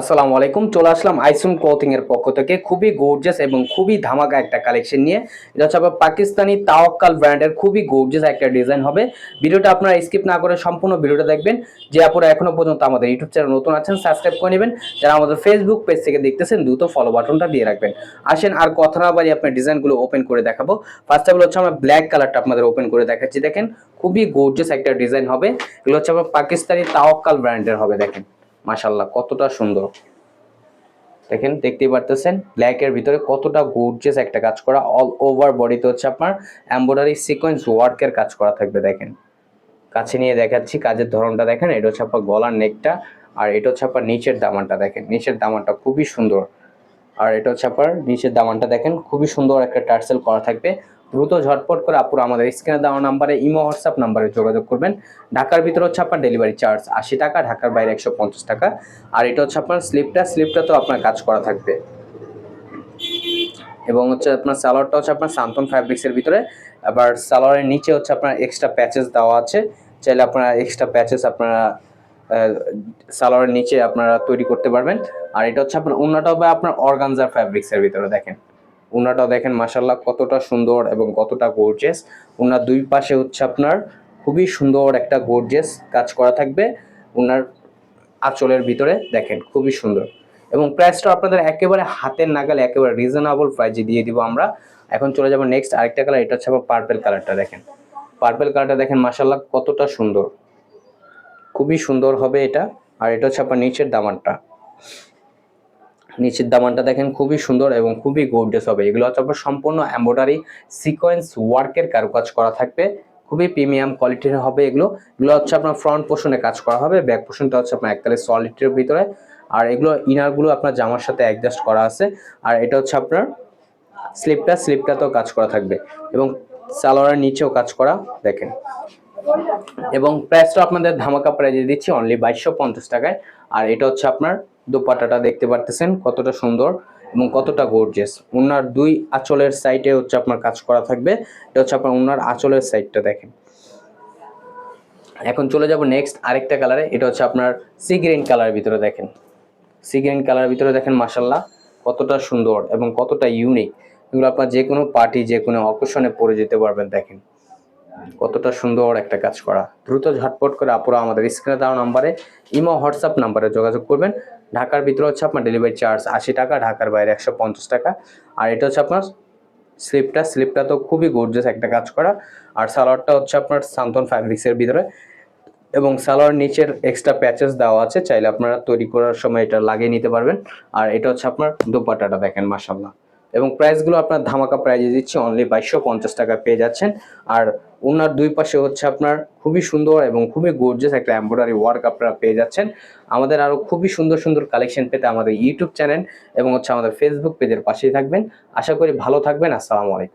আসসালামু আলাইকুম। চলে আসলাম আইসুন ক্লথিং এর পক্ষ থেকে। খুবই গর্জিয়াস এবং খুবই ধামাকা একটা কালেকশন নিয়ে। এটা হচ্ছে আবার পাকিস্তানি তাওয়াক্কাল ব্র্যান্ডের খুবই গর্জিয়াস একটা ডিজাইন হবে। ভিডিওটা আপনারা স্কিপ না করে সম্পূর্ণ ভিডিওটা দেখবেন। যে আপনারা এখনও পর্যন্ত আমাদের ইউটিউব চ্যানেল নতুন আছেন সাবস্ক্রাইব করে নেবেন। যারা আমাদের ফেসবুক পেজ থেকে দেখতেছেন, দ্রুত ফলো বাটনটা দিয়ে রাখবেন। আসেন, আর কথা না বাড়ি আপনার ডিজাইনগুলো ওপেন করে দেখাবো। ফার্স্ট অফ অল হচ্ছে আমরা ব্ল্যাক কালারটা আপনাদের ওপেন করে দেখাচ্ছি। দেখেন, খুবই গর্জিয়াস একটা ডিজাইন হবে। এগুলো হচ্ছে আপনার পাকিস্তানি তাওয়াক্কাল ব্র্যান্ডের হবে, দেখেন। মাশাল্লাহ কতটা সুন্দর। দেখেন, দেখতেই পারতেছেন ব্ল্যাক এর ভিতরে কতটা গর্জিয়াস একটা কাজ করা অল ওভার বডিতে হচ্ছে আপনার এমব্রয়ডারি সিকোয়েন্স ওয়ার্কের কাজ করা থাকবে, দেখেন। কাছে নিয়ে দেখাচ্ছি, কাজের ধরনটা দেখেন, এটা হচ্ছে আপনার গলার নেকটা আর এটা হচ্ছে আপনার নিচের দামানটা, দেখেন। নিচের দামানটা খুবই সুন্দর। আর এটা হচ্ছে আপনার নিচের দামানটা, দেখেন, খুবই সুন্দর একটা টার্সেল করা থাকবে দ্রুত ঝটপট করে আপুর আমাদের স্ক্রিনে দেওয়া নাম্বারে, ইমো, হোয়াটসঅ্যাপ নাম্বারে যোগাযোগ করবেন। ঢাকার ভিতরে হচ্ছে আপনার ডেলিভারি চার্জ আশি টাকা, ঢাকার বাইরে একশো পঞ্চাশ টাকা। আর এটা হচ্ছে আপনার স্লিপটা স্লিপটা তো আপনার কাজ করা থাকবে। এবং হচ্ছে আপনার সালোয়ারটা হচ্ছে আপনার সান্তন ফ্যাব্রিক্সের ভিতরে। আবার সালোয়ারের নিচে হচ্ছে আপনার এক্সট্রা প্যাচেস দেওয়া আছে। চাইলে আপনারা এক্সট্রা প্যাচেস আপনারা সালোয়ারের নিচে আপনারা তৈরি করতে পারবেন। আর এটা হচ্ছে আপনার উন্নাটা হবে আপনার অর্গানজার ফ্যাব্রিক্সের ভিতরে দেখেন। উন্নাটাও দেখেন মাসাল্লাহ কতটা সুন্দর এবং কতটা গর্জিয়াস উনার দুই পাশে হচ্ছে আপনার খুবই সুন্দর একটা গর্জিয়াস কাজ করা থাকবে। উনার আঁচলের ভিতরে দেখেন খুবই সুন্দর। এবং প্রাইসটা আপনাদের একেবারে হাতের নাগালে, একেবারে রিজনেবল প্রাইজে দিয়ে দিব আমরা। এখন চলে যাব নেক্সট আরেকটা কালার এটা হচ্ছে আবার পার্পেল কালারটা দেখেন। পার্পেল কালারটা দেখেন মাসাল্লাহ কতটা সুন্দর। খুবই সুন্দর হবে এটা। আর এটা হচ্ছে আপনার নিচের দামানটা। নিচের দামানটা দেখেন খুবই সুন্দর এবং খুবই গোর্ডিয়াস হবে। এগুলো হচ্ছে আপনার সম্পূর্ণ এম্ব্রয়ডারি সিকোয়েন্স ওয়ার্কের কারুকাজ করা থাকবে। খুবই প্রিমিয়াম কোয়ালিটির হবে এগুলো। এগুলো হচ্ছে আপনার ফ্রন্ট পোর্শনে কাজ করা হবে ব্যাক পোর্শনটা হচ্ছে আপনার একতালে সলিডের ভিতরে। আর এগুলো ইনারগুলো আপনার জামার সাথে অ্যাডজাস্ট করা আছে। আর এটা হচ্ছে আপনার স্লিপটা স্লিপটাতেও কাজ করা থাকবে এবং সালোয়ারের নিচেও কাজ করা, দেখেন। এবং প্রাইসটা আপনাদের ধামাকা প্রাইজে দিচ্ছি অনলি বাইশশো টাকায়। আর এটা হচ্ছে আপনার দোপাট্টাটা দেখতে পারতেছেন কতটা সুন্দর এবং কতটা গর্জিয়াস উনার দুই আঁচলের সাইডে হচ্ছে আপনার কাজ করা থাকবে, এটা হচ্ছে আপনার উনার আঁচলের সাইডটা দেখেন। এখন চলে যাব নেক্সট আরেকটা কালারে এটা হচ্ছে আপনার সি গ্রিন কালারের ভিতরে দেখেন। সি গ্রিন কালারের ভিতরে দেখেন মাসাল্লাহ কতটা সুন্দর এবং কতটা ইউনিক এগুলো আপনার যে কোনো পার্টি যে কোনো অকেশনে পরে যেতে পারবেন দেখেন। কতটা সুন্দর একটা কাজ করা। দ্রুত ঝটপট করে আপুরা আমাদের স্ক্রিনে দেওয়া নাম্বারে ইমো, হোয়াটসঅ্যাপ নাম্বারে যোগাযোগ করবেন। ঢাকার ভিতরে হচ্ছে আপনার ডেলিভারি চার্জ আশি টাকা, ঢাকার বাইরে একশো পঞ্চাশ টাকা। আর এটা হচ্ছে আপনার স্লিপটা স্লিপটা তো খুবই গর্জিয়াস একটা কাজ করা। আর সালোয়ারটা হচ্ছে আপনার সান্তন ফ্যাব্রিক্সের ভিতরে। এবং সালোয়ার নিচের এক্সট্রা প্যাচেস দেওয়া আছে। চাইলে আপনারা তৈরি করার সময় এটা লাগিয়ে নিতে পারবেন। আর এটা হচ্ছে আপনার দোপাট্টাটা দেখেন মাসাল্লাহ এবং প্রাইসগুলো আপনার ধামাকা প্রাইজে দিচ্ছি অনলি বাইশশো পঞ্চাশ টাকা পেয়ে যাচ্ছেন। আর ওনার দুই পাশে হচ্ছে আপনার খুবই সুন্দর এবং খুবই গর্জিয়াস একটা এমব্রয়ডারি ওয়ার্ক আপনারা পেয়ে যাচ্ছেন। আমাদের আরও খুবই সুন্দর সুন্দর কালেকশন পেতে আমাদের ইউটিউব চ্যানেল এবং হচ্ছে আমাদের ফেসবুক পেজের পাশেই থাকবেন। আশা করি ভালো থাকবেন। আসসালামু আলাইকুম।